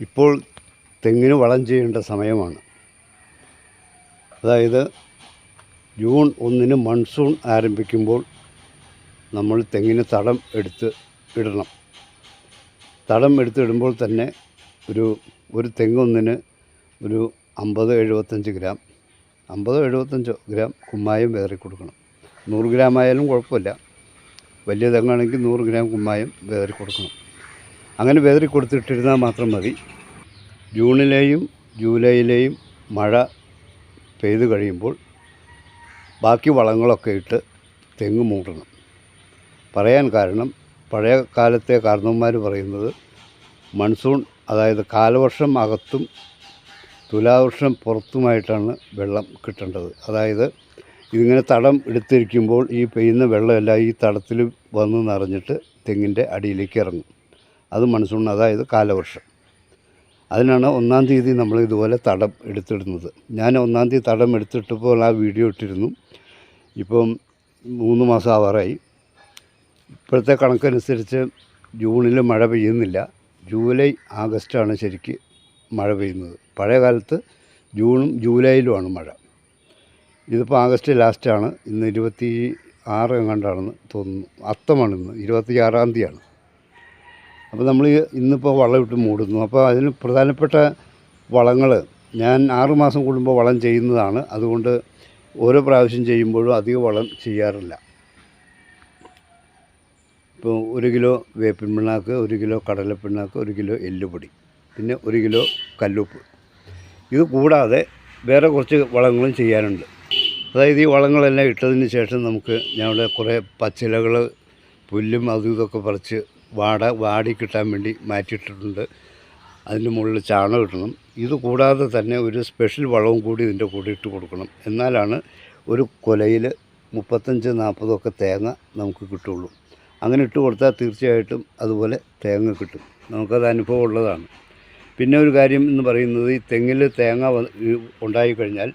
ഇപ്പോൾ തെങ്ങിന് വളം ചെയ്യേണ്ട സമയമാണ്. അതായത് ജൂൺ ഒന്നിന് മൺസൂൺ ആരംഭിക്കുമ്പോൾ നമ്മൾ തെങ്ങിന് തടം എടുത്ത് ഇടണം. തടം എടുത്തിടുമ്പോൾ തന്നെ ഒരു ഒരു തെങ്ങൊന്നിന് ഒരു അമ്പത് എഴുപത്തഞ്ച് ഗ്രാം അമ്പതോ എഴുപത്തഞ്ചോ ഗ്രാം കുമ്മായം വേറി കൊടുക്കണം. നൂറ് ഗ്രാം ആയാലും കുഴപ്പമില്ല. വലിയ തെങ്ങാണെങ്കിൽ നൂറ് ഗ്രാം കുമ്മായം വേറി കൊടുക്കണം. അങ്ങനെ വേറി കൊടുത്തിട്ടിരുന്നാൽ മാത്രം മതി. ജൂണിലെയും ജൂലൈയിലെയും മഴ പെയ്തു കഴിയുമ്പോൾ ബാക്കി വളങ്ങളൊക്കെ ഇട്ട് തെങ്ങ് മൂടണം. പറയാൻ കാരണം പഴയ കാലത്തെ കാരണവന്മാർ പറയുന്നത് മൺസൂൺ അതായത് കാലവർഷം അകത്തും തുലാവർഷം പുറത്തുമായിട്ടാണ് വെള്ളം കിട്ടേണ്ടത്. അതായത് ഇതിങ്ങനെ തടം എടുത്തിരിക്കുമ്പോൾ ഈ പെയ്യുന്ന വെള്ളമെല്ലാം ഈ തടത്തിൽ വന്ന് നിറഞ്ഞിട്ട് തെങ്ങിന്റെ അടിയിലേക്ക് ഇറങ്ങും. അത് മൺസൂൺ അതായത് കാലവർഷം. അതിനാണ് ഒന്നാം തീയതി നമ്മൾ ഇതുപോലെ തടം എടുത്തിടുന്നത്. ഞാൻ ഒന്നാം തീയതി തടം എടുത്തിട്ടപ്പോൾ ആ വീഡിയോ ഇട്ടിരുന്നു. ഇപ്പം മൂന്ന് മാസം ആവാറായി. ഇപ്പോഴത്തെ കണക്കനുസരിച്ച് ജൂണിൽ മഴ പെയ്യുന്നില്ല. ജൂലൈ ആഗസ്റ്റാണ് ശരിക്ക് മഴ പെയ്യുന്നത്. പഴയ കാലത്ത് ജൂണും ജൂലൈയിലുമാണ് മഴ. ഇതിപ്പോൾ ആഗസ്റ്റ് ലാസ്റ്റാണ്. ഇന്ന് ഇരുപത്തി ആറ് എങ്ങാണ്ടാണെന്ന് തോന്നുന്നു. അത്തമാണ് ഇന്ന് ഇരുപത്തി ആറാം തീയതിയാണ്. അപ്പോൾ നമ്മൾ ഇന്നിപ്പോൾ വളം ഇട്ട് മൂടുന്നു. അപ്പോൾ അതിന് പ്രധാനപ്പെട്ട വളങ്ങൾ ഞാൻ ആറ് മാസം കൂടുമ്പോൾ വളം ചെയ്യുന്നതാണ്. അതുകൊണ്ട് ഓരോ പ്രാവശ്യം ചെയ്യുമ്പോഴും അധിക വളം ചെയ്യാറില്ല. ഇപ്പോൾ ഒരു കിലോ വേപ്പിൻ പിണ്ണാക്ക് ഒരു കിലോ കടലപ്പിണ്ണാക്ക് ഒരു കിലോ എല്ലുപൊടി പിന്നെ ഒരു കിലോ കല്ലുപ്പ്. ഇത് കൂടാതെ വേറെ കുറച്ച് വളങ്ങളും ചെയ്യാനുണ്ട്. അതായത് ഈ വളങ്ങളെല്ലാം ഇട്ടതിന് ശേഷം നമുക്ക് ഞങ്ങളുടെ കുറേ പച്ചിലകൾ പുല്ലും അതും ഇതൊക്കെ പറിച്ച് വാട വാടി കിട്ടാൻ വേണ്ടി മാറ്റിയിട്ടിട്ടുണ്ട്. അതിന്റെ മുകളിൽ ചാണകം ഇടണം. ഇത് കൂടാതെ തന്നെ ഒരു സ്പെഷ്യൽ വളവും കൂടി ഇതിന്റെ കൂടെ ഇട്ട് കൊടുക്കണം. എന്നാലാണ് ഒരു കൊലയിൽ മുപ്പത്തഞ്ച് നാൽപ്പതൊക്കെ തേങ്ങ നമുക്ക് കിട്ടുള്ളൂ. അങ്ങനെ ഇട്ട് കൊടുത്താൽ തീർച്ചയായിട്ടും അതുപോലെ തേങ്ങ കിട്ടും. നമുക്കത് അനുഭവം ഉള്ളതാണ്. പിന്നെ ഒരു കാര്യം എന്ന് പറയുന്നത് ഈ തെങ്ങിൽ തേങ്ങ ഉണ്ടായിക്കഴിഞ്ഞാൽ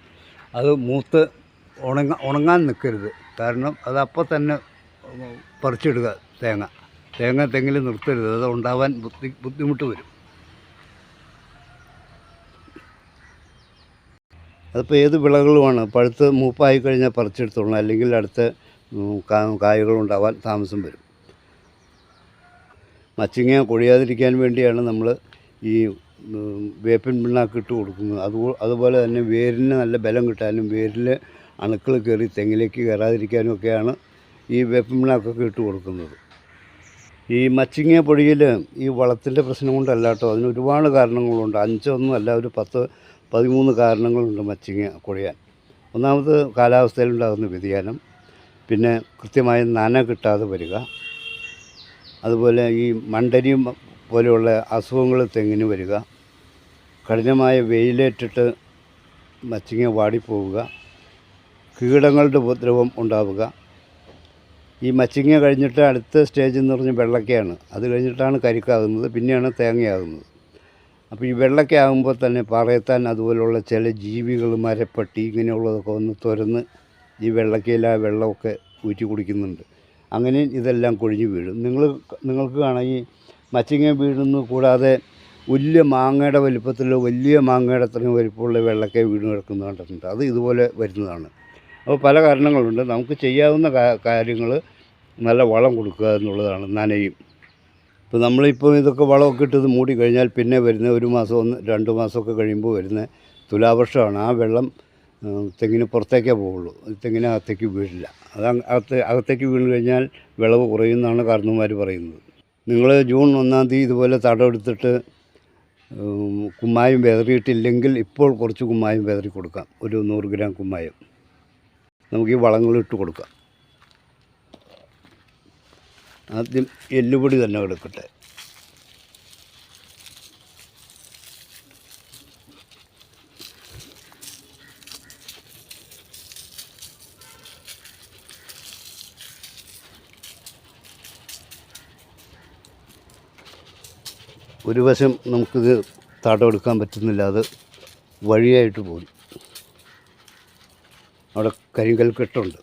അത് മൂത്ത് ഉണങ്ങ ഉണങ്ങാൻ നിൽക്കരുത്. കാരണം അത് അപ്പോൾ തന്നെ പറിച്ചിടുക തേങ്ങ. തേങ്ങ തെങ്ങിൽ നിർത്തരുത്. അത് ഉണ്ടാവാൻ ബുദ്ധി ബുദ്ധിമുട്ട് വരും. അതിപ്പോൾ ഏത് വിളകളുമാണ്? പഴുത്ത് മൂപ്പായി കഴിഞ്ഞാൽ പറിച്ചെടുത്തോളണം. അല്ലെങ്കിൽ അടുത്ത് കായകളുണ്ടാവാൻ താമസം വരും. മച്ചിങ്ങ കൊഴിയാതിരിക്കാൻ വേണ്ടിയാണ് നമ്മൾ ഈ വേപ്പിൻ പിണ്ണാക്ക് ഇട്ട് കൊടുക്കുന്നത്. അത് അതുപോലെ തന്നെ വേരിന് നല്ല ബലം കിട്ടാനും വേരിൽ അണുക്കൾ കയറി തെങ്ങിലേക്ക് കയറാതിരിക്കാനും ഒക്കെയാണ് ഈ വേപ്പിൻ പിണ്ണാക്കൊക്കെ ഇട്ട് കൊടുക്കുന്നത്. ഈ മച്ചിങ്ങ പൊടിയിൽ ഈ വളത്തിന്റെ പ്രശ്നം കൊണ്ടല്ല കേട്ടോ. അതിന് ഒരുപാട് കാരണങ്ങളുണ്ട്. അഞ്ചൊന്നും അല്ല ഒരു പത്ത് പതിമൂന്ന് കാരണങ്ങളുണ്ട് മച്ചിങ്ങ കൊഴിയാൻ. ഒന്നാമത് കാലാവസ്ഥയിലുണ്ടാകുന്ന വ്യതിയാനം പിന്നെ കൃത്യമായ നന കിട്ടാതെ വരിക അതുപോലെ ഈ മണ്ടരിയും പോലെയുള്ള അസുഖങ്ങൾ തെങ്ങിന് വരിക കഠിനമായ വെയിലേറ്റിട്ട് മച്ചിങ്ങ വാടിപ്പോവുക കീടങ്ങളുടെ ഉപദ്രവം ഉണ്ടാവുക ഈ മച്ചിങ്ങ കഴിഞ്ഞിട്ട് അടുത്ത സ്റ്റേജ് എന്ന് പറഞ്ഞാൽ വെള്ളക്കയാണ്. അത് കഴിഞ്ഞിട്ടാണ് കരിക്കാകുന്നത് പിന്നെയാണ് തേങ്ങയാകുന്നത് അപ്പോൾ ഈ വെള്ളക്ക ആകുമ്പോൾ തന്നെ പറയത്താൻ അതുപോലുള്ള ചില ജീവികൾ മരപ്പട്ടി ഇങ്ങനെയുള്ളതൊക്കെ ഒന്ന് തുരന്ന് ഈ വെള്ളക്കയിൽ ആ വെള്ളമൊക്കെ ഊറ്റി കുടിക്കുന്നുണ്ട്. അങ്ങനെ ഇതെല്ലാം കൊഴിഞ്ഞു വീഴും. നിങ്ങൾ നിങ്ങൾക്ക് കാണാം ഈ മച്ചിങ്ങ വീഴുന്നു കൂടാതെ വലിയ മാങ്ങയുടെ വലിപ്പത്തിലോ വലിയ മാങ്ങയുടെ അത്രയും വലിപ്പമുള്ള വെള്ളക്ക വീണ് കിടക്കുന്നത് കണ്ടിട്ടുണ്ട്. അത് ഇതുപോലെ വരുന്നതാണ്. അപ്പോൾ പല കാരണങ്ങളുണ്ട്. നമുക്ക് ചെയ്യാവുന്ന കാര്യങ്ങൾ നല്ല വളം കൊടുക്കുക എന്നുള്ളതാണ് നനയും. ഇപ്പോൾ നമ്മളിപ്പോൾ ഇതൊക്കെ വളമൊക്കെ ഇട്ടത് മൂടി കഴിഞ്ഞാൽ പിന്നെ വരുന്ന ഒരു മാസം ഒന്ന് രണ്ട് മാസമൊക്കെ കഴിയുമ്പോൾ വരുന്ന തുലാവർഷമാണ്. ആ വെള്ളം തെങ്ങിന് പുറത്തേക്കേ പോവുള്ളൂ. തെങ്ങിന് അകത്തേക്ക് വീഴില്ല. അത് അകത്ത് അകത്തേക്ക് വീണ് കഴിഞ്ഞാൽ വിളവ് കുറയുമെന്നാണ് കാരണവന്മാർ പറയുന്നത്. നിങ്ങൾ ജൂൺ ഒന്നാം തീയതി ഇതുപോലെ തടമെടുത്തിട്ട് കുമ്മായം വിതറിയിട്ടില്ലെങ്കിൽ ഇപ്പോൾ കുറച്ച് കുമ്മായം വിതറി കൊടുക്കാം. ഒരു നൂറ് ഗ്രാം കുമ്മായം. നമുക്ക് ഈ വളങ്ങൾ ഇട്ട് കൊടുക്കാം. ആദ്യം എല്ലുപൊടി തന്നെ എടുക്കട്ടെ. ഒരു വശം നമുക്കിത് തടം എടുക്കാൻ പറ്റുന്നില്ല അത് വഴിയായിട്ട് പോയി അവിടെ കരിങ്കൽ കെട്ടുണ്ട്.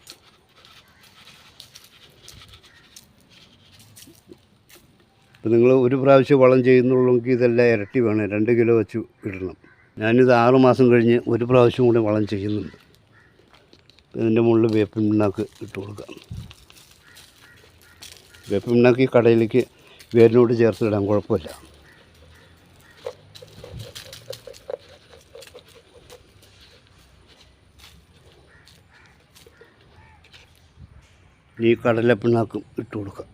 ഇപ്പം നിങ്ങൾ ഒരു പ്രാവശ്യം വളം ചെയ്യുന്നുള്ളെങ്കിൽ ഇതെല്ലാം ഇരട്ടി വേണം. രണ്ട് കിലോ വെച്ച് ഇടണം. ഞാനിത് ആറ് മാസം കഴിഞ്ഞ് ഒരു പ്രാവശ്യം കൂടി വളം ചെയ്യുന്നുണ്ട്. ഇതിന്റെ മുകളിൽ വേപ്പിൻ പിണ്ണാക്ക് ഇട്ട് കൊടുക്കാം. വേപ്പിൻ പിണ്ണാക്ക് ഈ കടയിലേക്ക് വേരിനോട് ചേർത്ത് ഇടാൻ കുഴപ്പമില്ല. ഇനി കടലപ്പിണ്ണാക്കും ഇട്ട് കൊടുക്കാം.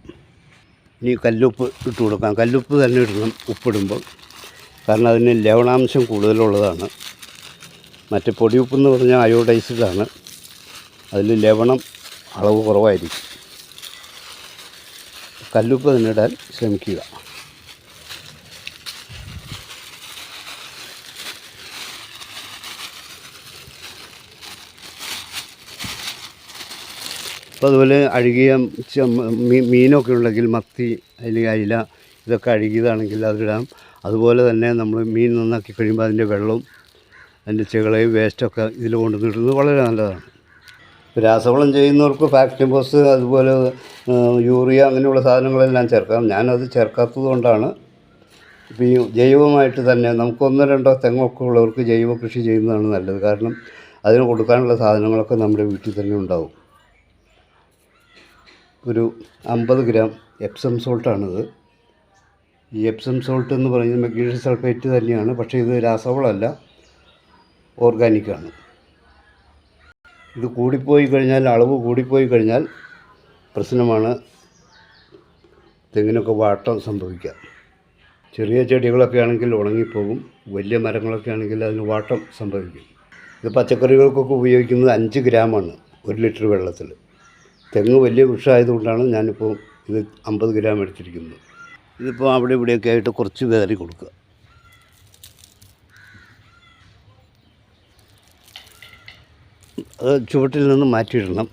ഇനി കല്ലുപ്പ് ഇട്ട് കൊടുക്കാം. കല്ലുപ്പ് തന്നെ ഇടണം ഉപ്പിടുമ്പോൾ. കാരണം അതിന് ലവണാംശം കൂടുതലുള്ളതാണ്. മറ്റേ പൊടിയുപ്പ് എന്ന് പറഞ്ഞാൽ അയോഡൈസ്ഡാണ്. അതിൽ ലവണം അളവ് കുറവായിരിക്കും. കല്ലുപ്പ് തന്നെ ഇടാൻ ശ്രമിക്കുക. അപ്പോൾ അതുപോലെ അഴുകിയ മീനൊക്കെ ഉണ്ടെങ്കിൽ മത്തി അല്ലെങ്കിൽ അയില ഇതൊക്കെ അഴുകിയതാണെങ്കിൽ അതിടാം അതുപോലെ തന്നെ നമ്മൾ മീൻ നന്നാക്കി കഴിയുമ്പോൾ അതിന്റെ വെള്ളവും അതിന്റെ ചെകളയും വേസ്റ്റൊക്കെ ഇതിൽ കൊണ്ടുവന്നിടുന്നത് വളരെ നല്ലതാണ്. രാസവളം ചെയ്യുന്നവർക്ക് ഫാക്ടിംബോസ് അതുപോലെ ആ, യൂറിയ അങ്ങനെയുള്ള സാധനങ്ങളെല്ലാം ചേർക്കാം. ഞാനത് ചേർക്കാത്തത് കൊണ്ടാണ്. ഇപ്പോൾ ഈ ജൈവമായിട്ട് തന്നെ നമുക്ക് ഒന്നോ രണ്ടോ തെങ്ങൊക്കെ ഉള്ളവർക്ക് ജൈവ കൃഷി ചെയ്യുന്നതാണ് നല്ലത്. കാരണം അതിന് കൊടുക്കാനുള്ള സാധനങ്ങളൊക്കെ നമ്മുടെ വീട്ടിൽ തന്നെ ഉണ്ടാവും. ഒരു അമ്പത് ഗ്രാം എപ്സം സോൾട്ടാണിത്. ഈ എപ്സം സോൾട്ട് എന്ന് പറയുന്നത് മെഗ്നീഷ്യം സൾഫേറ്റ് തന്നെയാണ് പക്ഷേ ഇത് രാസവളമല്ല ഓർഗാനിക്കാണ്. ഇത് കൂടിപ്പോയി കഴിഞ്ഞാൽ അളവ് കൂടിപ്പോയി കഴിഞ്ഞാൽ പ്രശ്നമാണ് തെങ്ങിനൊക്കെ വാട്ടം സംഭവിക്കാം ചെറിയ ചെടികളൊക്കെ ആണെങ്കിൽ ഉണങ്ങിപ്പോകും വലിയ മരങ്ങളൊക്കെ ആണെങ്കിൽ അതിന് വാട്ടം സംഭവിക്കും. ഇത് പച്ചക്കറികൾക്കൊക്കെ ഉപയോഗിക്കുന്നത് അഞ്ച് ഗ്രാമാണ് ഒരു ലിറ്റർ വെള്ളത്തിൽ. തെങ്ങ് വലിയ വൃക്ഷമായതുകൊണ്ടാണ് ഞാനിപ്പോൾ ഇത് അമ്പത് ഗ്രാം എടുത്തിരിക്കുന്നത്. ഇതിപ്പോൾ അവിടെ ഇവിടെയൊക്കെ ആയിട്ട് കുറച്ച് വേറി കൊടുക്കുക. അത് ചുവട്ടിൽ നിന്ന് മാറ്റിയിടണം.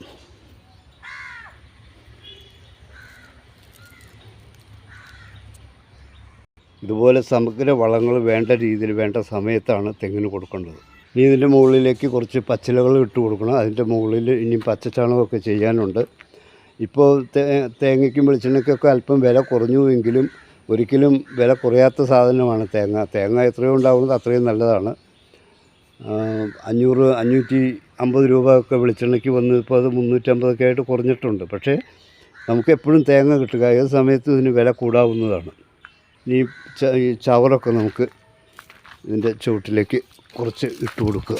ഇതുപോലെ സമഗ്ര വളങ്ങൾ വേണ്ട രീതിയിൽ വേണ്ട സമയത്താണ് തെങ്ങിന് കൊടുക്കേണ്ടത്. ഇനി ഇതിന്റെ മുകളിലേക്ക് കുറച്ച് പച്ചിലകൾ ഇട്ട് കൊടുക്കണം. അതിന്റെ മുകളിൽ ഇനി പച്ചച്ചാണകമൊക്കെ ചെയ്യാനുണ്ട്. ഇപ്പോൾ തേങ്ങയ്ക്കും വെളിച്ചെണ്ണയ്ക്കൊക്കെ അല്പം വില കുറഞ്ഞു എങ്കിലും ഒരിക്കലും വില കുറയാത്ത സാധനമാണ് തേങ്ങ. തേങ്ങ എത്രയോ ഉണ്ടാവുന്നത് അത്രയും നല്ലതാണ്. അഞ്ഞൂറ് അഞ്ഞൂറ്റി അമ്പത് രൂപ ഒക്കെ വെളിച്ചെണ്ണയ്ക്ക് വന്ന് ഇപ്പോൾ അത് മുന്നൂറ്റമ്പതൊക്കെ ആയിട്ട് കുറഞ്ഞിട്ടുണ്ട്. പക്ഷേ നമുക്ക് എപ്പോഴും തേങ്ങ കിട്ടുക. ഏത് സമയത്തും ഇതിന് വില കൂടാവുന്നതാണ്. ഇനി ചവറൊക്കെ നമുക്ക് ഇതിന്റെ ചുവട്ടിലേക്ക് കുറച്ച് ഇട്ട് കൊടുക്കുക.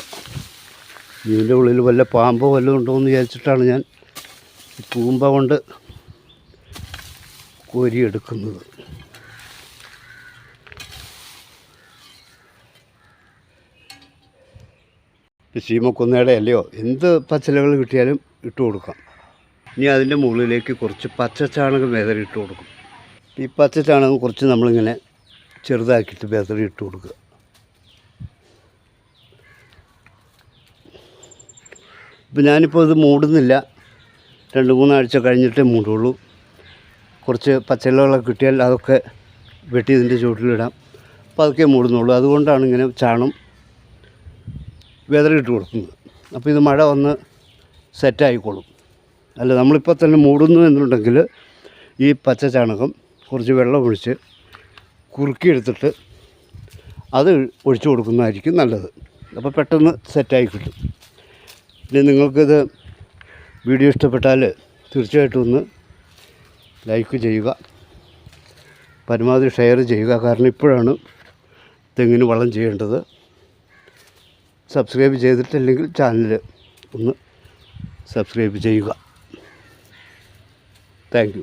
ഇതിന്റെ ഉള്ളിൽ വല്ല പാമ്പോ വല്ലതും ഉണ്ടോ എന്ന് വിചാരിച്ചിട്ടാണ് ഞാൻ പൂമ്പ കൊണ്ട് കോരിയെടുക്കുന്നത്. ഇപ്പോൾ അല്ലയോ എന്ത് പച്ചിലകൾ കിട്ടിയാലും ഇട്ട് കൊടുക്കാം. ഇനി അതിന്റെ മുകളിലേക്ക് കുറച്ച് പച്ചച്ചാണകം വേദന ഇട്ട് കൊടുക്കും. ഈ പച്ചച്ചാണകം കുറച്ച് നമ്മളിങ്ങനെ ചെറുതാക്കിയിട്ട് വേദന ഇട്ട് കൊടുക്കുക. ഇപ്പം ഞാനിപ്പോൾ ഇത് മൂടുന്നില്ല. രണ്ട് മൂന്നാഴ്ച കഴിഞ്ഞിട്ടേ മൂടുള്ളൂ. കുറച്ച് പച്ചിലകളൊക്കെ കിട്ടിയാൽ അതൊക്കെ വെട്ടി ഇതിന്റെ ചുവട്ടിലിടാം. അപ്പോൾ അതൊക്കെ മൂടുന്നുള്ളൂ. അതുകൊണ്ടാണ് ഇങ്ങനെ ചാണം വെതറിട്ട് കൊടുക്കുന്നത്. അപ്പോൾ ഇത് മഴ വന്ന് സെറ്റായിക്കോളും. അല്ല നമ്മളിപ്പോൾ തന്നെ മൂടുന്നു എന്നുണ്ടെങ്കിൽ ഈ പച്ച ചാണകം കുറച്ച് വെള്ളം ഒഴിച്ച് കുറുക്കിയെടുത്തിട്ട് അത് ഒഴിച്ചു കൊടുക്കുന്നതായിരിക്കും നല്ലത്. അപ്പോൾ പെട്ടെന്ന് സെറ്റായി കിട്ടും. പിന്നെ നിങ്ങൾക്കിത് വീഡിയോ ഇഷ്ടപ്പെട്ടാൽ തീർച്ചയായിട്ടും ഒന്ന് ലൈക്ക് ചെയ്യുക പരമാവധി ഷെയർ ചെയ്യുക. കാരണം ഇപ്പോഴാണ് തെങ്ങിന് വളം ചെയ്യേണ്ടത്. സബ്സ്ക്രൈബ് ചെയ്തിട്ടില്ലെങ്കിൽ ചാനൽ ഒന്ന് സബ്സ്ക്രൈബ് ചെയ്യുക. താങ്ക്